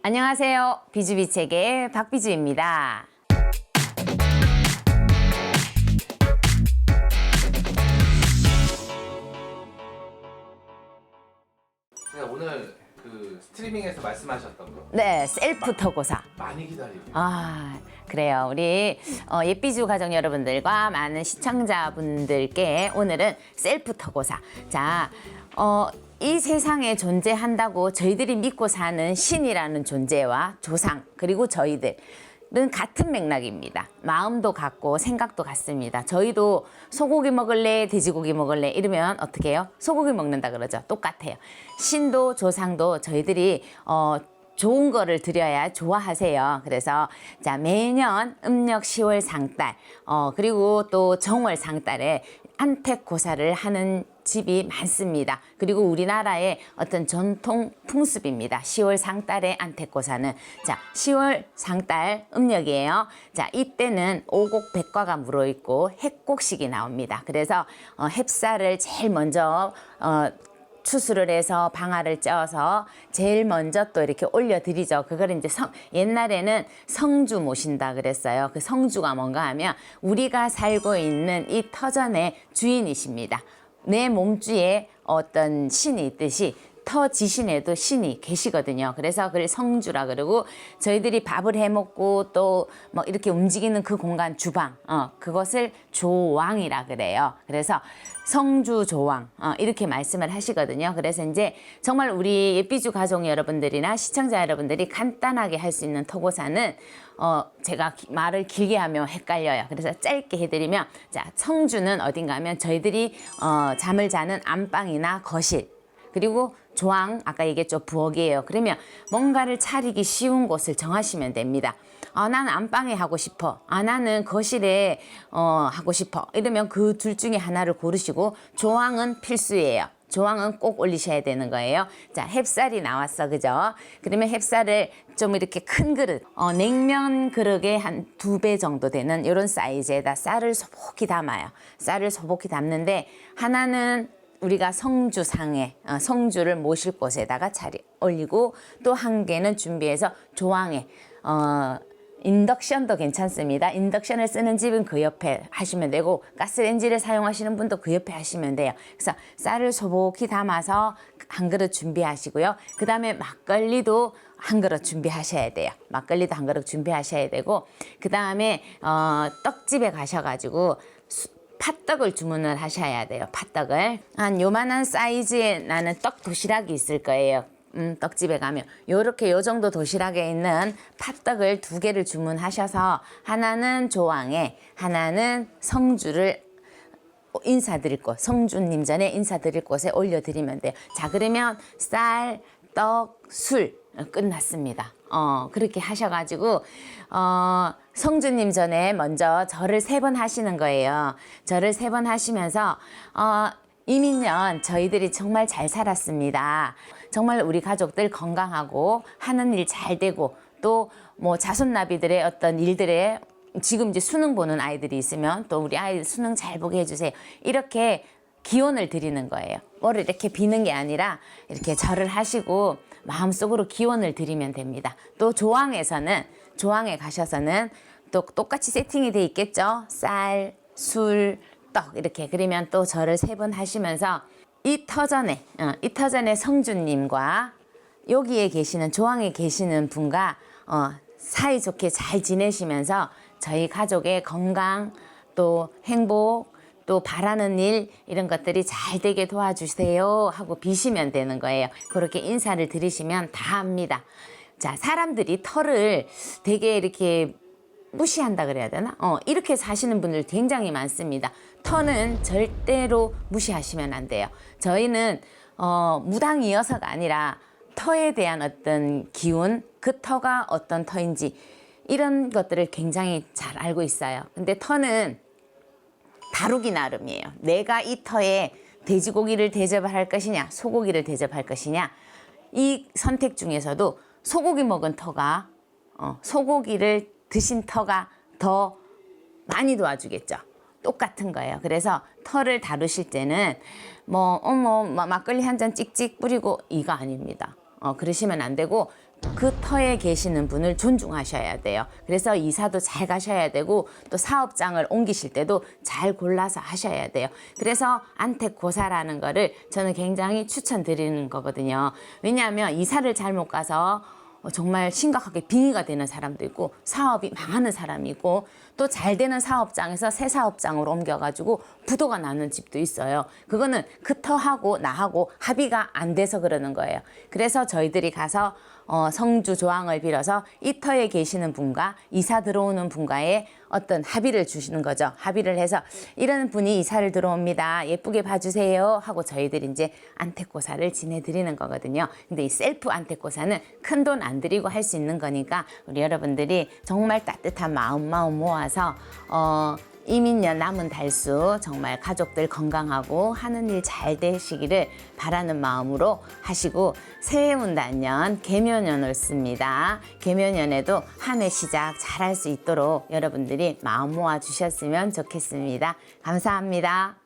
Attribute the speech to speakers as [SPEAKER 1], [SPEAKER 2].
[SPEAKER 1] 안녕하세요. 비주비책의 박비주입니다.
[SPEAKER 2] 스트리밍에서 말씀하셨던 거
[SPEAKER 1] 네, 셀프 토고사.
[SPEAKER 2] 많이 기다리고
[SPEAKER 1] 아, 그래요. 우리 어, 예삐주 가족 여러분들과 많은 시청자분들께 오늘은 셀프 토고사. 자, 어, 이 세상에 존재한다고 저희들이 믿고 사는 신이라는 존재와 조상, 그리고 저희들. 는 같은 맥락입니다. 마음도 같고 생각도 같습니다. 저희도 소고기 먹을래, 돼지고기 먹을래 이러면 어떻게 해요? 소고기 먹는다 그러죠. 똑같아요. 신도 조상도 저희들이 어 좋은 거를 드려야 좋아하세요. 그래서 자 매년 음력 10월 상달 어 그리고 또 정월 상달에 안택고사를 하는 집이 많습니다. 그리고 우리나라의 어떤 전통 풍습입니다. 10월 상달의 안택고사는 자 10월 상달 음력이에요. 자 이때는 오곡 백과가 물어있고 핵곡식이 나옵니다. 그래서 어, 햅쌀을 제일 먼저 어, 추수를 해서 방아를 쪄서 제일 먼저 또 이렇게 올려드리죠. 그걸 이제 성, 옛날에는 성주 모신다 그랬어요. 그 성주가 뭔가 하면 우리가 살고 있는 이 터전의 주인이십니다. 내 몸주에 어떤 신이 있듯이 터 지신에도 신이 계시거든요. 그래서 그걸 성주라 그러고 저희들이 밥을 해 먹고 또 뭐 이렇게 움직이는 그 공간 주방, 어, 그것을 조왕이라 그래요. 그래서 성주 조왕 어, 이렇게 말씀을 하시거든요. 그래서 이제 정말 우리 예삐주 가족 여러분들이나 시청자 여러분들이 간단하게 할 수 있는 토고사는 어, 제가 기- 말을 길게 하면 헷갈려요. 그래서 짧게 해드리면 자 성주는 어딘가 하면 저희들이 어, 잠을 자는 안방이나 거실 그리고 조항 아까 얘기했죠 부엌이에요. 그러면 뭔가를 차리기 쉬운 곳을 정하시면 됩니다. 아, 나는 안방에 하고 싶어. 아, 나는 거실에 어, 하고 싶어. 이러면 그 둘 중에 하나를 고르시고 조항은 필수예요. 조항은 꼭 올리셔야 되는 거예요. 자, 햅쌀이 나왔어, 그죠? 그러면 햅쌀을 좀 이렇게 큰 그릇, 어, 냉면 그릇에 한 두 배 정도 되는 이런 사이즈에다 쌀을 소복히 담아요. 쌀을 소복히 담는데 하나는 우리가 성주상에 어, 성주를 모실 곳에다가 차리 올리고 또 한 개는 준비해서 조항에 어, 인덕션도 괜찮습니다. 인덕션을 쓰는 집은 그 옆에 하시면 되고 가스레인지를 사용하시는 분도 그 옆에 하시면 돼요. 그래서 쌀을 소복히 담아서 한 그릇 준비하시고요. 그 다음에 막걸리도 한 그릇 준비하셔야 돼요. 막걸리도 한 그릇 준비하셔야 되고 그 다음에 어, 떡집에 가셔가지고 수- 팥떡을 주문을 하셔야 돼요. 팥떡을 한 요만한 사이즈의 나는 떡 도시락이 있을 거예요. 음, 떡집에 가면 요렇게 요 정도 도시락에 있는 팥떡을 두 개를 주문하셔서 하나는 조항에 하나는 성주를 인사드릴 곳, 성주님 전에 인사드릴 곳에 올려드리면 돼요. 자, 그러면 쌀, 떡, 술 어, 끝났습니다. 어, 그렇게 하셔가지고, 어, 성주님 전에 먼저 절을 세 번 하시는 거예요. 절을 세 번 하시면서, 어, 이민년 저희들이 정말 잘 살았습니다. 정말 우리 가족들 건강하고 하는 일 잘 되고 또 뭐 자손나비들의 어떤 일들에 지금 이제 수능 보는 아이들이 있으면 또 우리 아이들 수능 잘 보게 해주세요. 이렇게 기원을 드리는 거예요. 뭐를 이렇게 비는 게 아니라 이렇게 절을 하시고 마음속으로 기원을 드리면 됩니다. 또 조항에서는 조항에 가셔서는 또 똑같이 세팅이 돼 있겠죠. 쌀, 술, 떡 이렇게 그러면 또 절을 세 번 하시면서 이 터전에 어, 이 터전의 성주님과 여기에 계시는 조항에 계시는 분과 어, 사이좋게 잘 지내시면서 저희 가족의 건강 또 행복 또 바라는 일 이런 것들이 잘 되게 도와주세요 하고 비시면 되는 거예요. 그렇게 인사를 드리시면 다 합니다. 자 사람들이 털을 되게 이렇게 무시한다 그래야 되나? 어, 이렇게 사시는 분들 굉장히 많습니다. 터는 절대로 무시하시면 안 돼요. 저희는 어, 무당이어서가 아니라 터에 대한 어떤 기운, 그 터가 어떤 터인지 이런 것들을 굉장히 잘 알고 있어요. 근데 터는 다루기 나름이에요. 내가 이 터에 돼지고기를 대접할 것이냐, 소고기를 대접할 것이냐, 이 선택 중에서도 소고기 먹은 터가 어, 소고기를 드신 터가 더 많이 도와주겠죠. 똑같은 거예요. 그래서 털을 다루실 때는 뭐 어머 마- 막걸리 한 잔 찍찍 뿌리고 이거 아닙니다. 어 그러시면 안 되고 그 터에 계시는 분을 존중하셔야 돼요. 그래서 이사도 잘 가셔야 되고 또 사업장을 옮기실 때도 잘 골라서 하셔야 돼요. 그래서 안택고사라는 거를 저는 굉장히 추천드리는 거거든요. 왜냐하면 이사를 잘못 가서 어, 정말 심각하게 빙의가 되는 사람도 있고 사업이 망하는 사람이 있고 또 잘 되는 사업장에서 새 사업장으로 옮겨가지고 부도가 나는 집도 있어요. 그거는 그 터하고 나하고 합의가 안 돼서 그러는 거예요. 그래서 저희들이 가서 어, 성주 조항을 빌어서 이 터에 계시는 분과 이사 들어오는 분과의 어떤 합의를 주시는 거죠. 합의를 해서 이런 분이 이사를 들어옵니다. 예쁘게 봐주세요. 하고 저희들이 이제 안택고사를 지내드리는 거거든요. 근데 이 셀프 안택고사는 큰 돈 안 들이고 할 수 있는 거니까 우리 여러분들이 정말 따뜻한 마음 마음 모아서 어, 이민년 남은 달수 정말 가족들 건강하고 하는 일 잘 되시기를 바라는 마음으로 하시고 새해 운단년 개묘년 옳습니다. 개묘년에도 한 해 시작 잘할 수 있도록 여러분들이 마음 모아 주셨으면 좋겠습니다. 감사합니다.